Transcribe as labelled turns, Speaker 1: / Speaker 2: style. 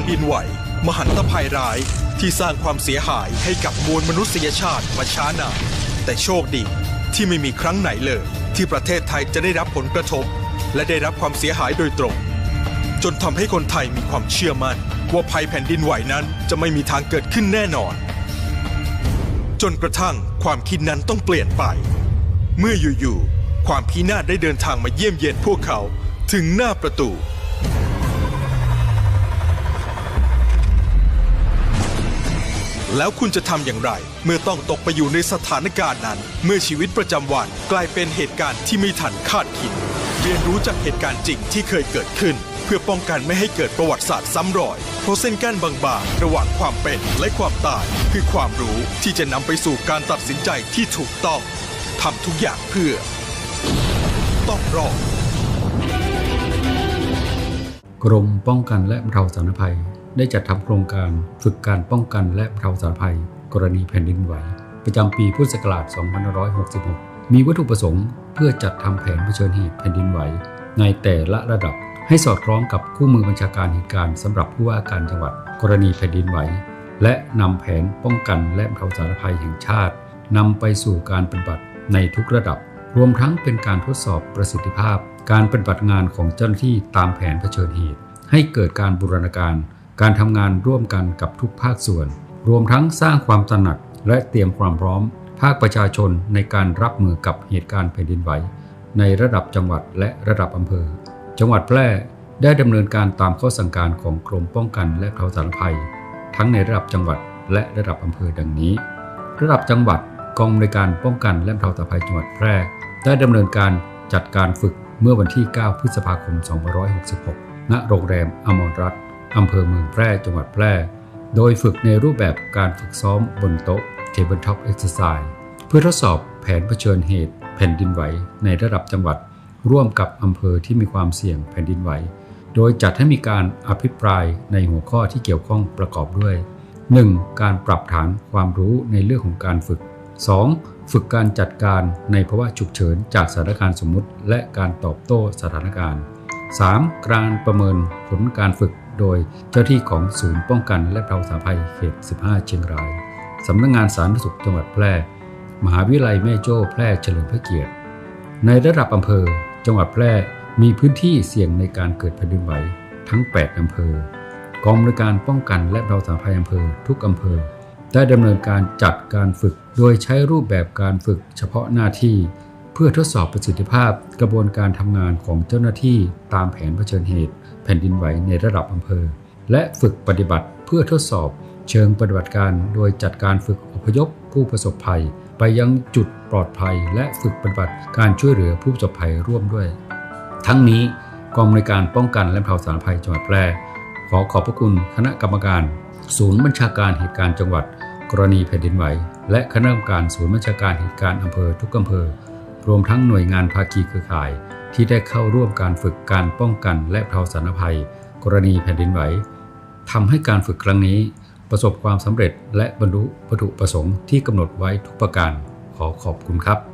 Speaker 1: นดินไหว มหันตภัยร้ายที่สร้างความเสียหายให้กับมวลมนุษยชาติมาช้านานแต่โชคดีที่ไม่มีครั้งไหนเลย ที่ประเทศไทยจะได้รับผลกระทบ และได้รับความเสียหายโดยตรง จนทำให้คนไทยมีความเชื่อมั่น ว่าภัยแผ่นดินไหวนั้นจะไม่มีทางเกิดขึ้นแน่นอน จนกระทั่งความคิดนั้นต้องเปลี่ยนไป เมื่ออยู่ๆความพินาศได้เดินทางมาเยี่ยมเยียนพวกเขาถึงหน้าประตู แล้วคุณจะทำอย่างไร เมื่อต้องตกไปอยู่ในสถานการณ์นั้น เมื่อชีวิตประจำวันกลายเป็นเหตุการณ์ที่ไม่ทันคาดคิด เรียนรู้จากเหตุการณ์จริงที่เคยเกิดขึ้น เพื่อป้องกันไม่ให้เกิดประวัติศาสตร์ซ้ำรอย เพราะเส้นกั้นบางๆระหว่างความเป็นและความตายคือความรู้ที่จะนำไปสู่การตัดสินใจที่ถูกต้องทำทุกอย่างเพื่อ ต้องรอด
Speaker 2: กรมป้องกันและบรรเทาสาธารณภัย ได้จัดทำโครงการฝึกการป้องกันและเทาสารภัย กรณีแผ่นดินไหว ประจำปีพุทธศักราช 2566 มีวัตถุประสงค์เพื่อจัดทำแผนเผชิญเหตุแผ่นดินไหว ในแต่ละระดับให้สอดคล้องกับคู่มือบัญชาการเหตุการณ์สำหรับผู้ว่าการจังหวัด กรณีแผ่นดินไหว และนำแผนป้องกันและเทาสารภัยแห่งชาตินำไปสู่การปฏิบัติในทุกระดับ รวมทั้งเป็นการทดสอบประสิทธิภาพ การปฏิบัติงานของเจ้าหน้าที่ตามแผนเผชิญเหตุ ให้เกิดการบูรณาการ การทำงานร่วมกันกับทุกภาคส่วน รวมทั้งสร้างความตระหนักและเตรียมความพร้อม ภาคประชาชนในการรับมือกับเหตุการณ์แผ่นดินไหว ในระดับจังหวัดและระดับอำเภอ จังหวัดแพร่ได้ดำเนินการตามข้อสั่งการของกรมป้องกันและบรรเทาสาธารณภัย ทั้งในระดับจังหวัดและระดับอำเภอดังนี้ ระดับจังหวัดกองบริการป้องกันและบรรเทาสาธารณภัยจังหวัดแพร่ ได้ดำเนินการจัดการฝึกเมื่อวันที่ 9 พฤษภาคม 2566 ณ โรงแรมอมรรัตน์ อำเภอเมืองแพร่จังหวัดแพร่ โดยฝึกในรูปแบบการฝึกซ้อมบนโต๊ะ Tabletop Exercise เพื่อทดสอบแผนเผชิญเหตุแผ่นดินไหวในระดับจังหวัด ร่วมกับอำเภอที่มีความเสี่ยงแผ่นดินไหว โดยจัดให้มีการอภิปรายในหัวข้อที่เกี่ยวข้องประกอบด้วย 1. การปรับฐานความรู้ในเรื่องของการฝึก 2. ฝึกการจัดการในภาวะฉุกเฉินจากสถานการณ์สมมุติ และการตอบโต้สถานการณ์ 3. การประเมินผลการฝึก โดยเจ้าที่ของศูนย์ป้องกันและบรรเทาสาภัยเขต 15 เชียงราย สำนักงงานสาธารณสุขจังหวัดแพร่ มหาวิทยาลัยแม่โจ้แพร่เฉลิมพระเกียรติ ในระดับอำเภอ จังหวัดแพร่มีพื้นที่เสี่ยงในการเกิดแผ่นดินไหวทั้ง 8 อำเภอ กองบริการป้องกันและบรรเทาสาภัยอำเภอทุกอำเภอ ได้ดำเนินการจัดการฝึก โดยใช้รูปแบบการฝึกเฉพาะหน้าที่ พื่อทดสอบประสิทธิภาพกระบวนการทำงานของเจ้าหน้าที่ตามแผนเผชิญเหตุ แผ่นดินไหวในระดับอำเภอ และฝึกปฏิบัติเพื่อทดสอบเชิงปฏิบัติการโดยจัดการฝึกอพยพผู้ประสบภัย ไปยังจุดปลอดภัย และฝึกปฏิบัติการช่วยเหลือผู้ประสบภัยร่วมด้วย ทั้งนี้กองบริการป้องกันและบรรเทาสาธารณภัยจังหวัดแพร่ขอขอบพระคุณคณะกรรมการ ศูนย์บัญชาการเหตุการณ์จังหวัด กรณีแผ่นดินไหว และคณะกรรมการศูนย์บัญชาการเหตุการณ์อำเภอทุกอำเภอ รวมทั้งหน่วยงานภาคีเครือข่าย ที่ได้เข้าร่วมการฝึกการป้องกันและเทาสารภัย กรณีแผ่นดินไหวทำให้การฝึกครั้งนี้ ประสบความสำเร็จและบรรลุวัตถุประสงค์ที่กำหนดไว้ทุกประการขอขอบคุณครับ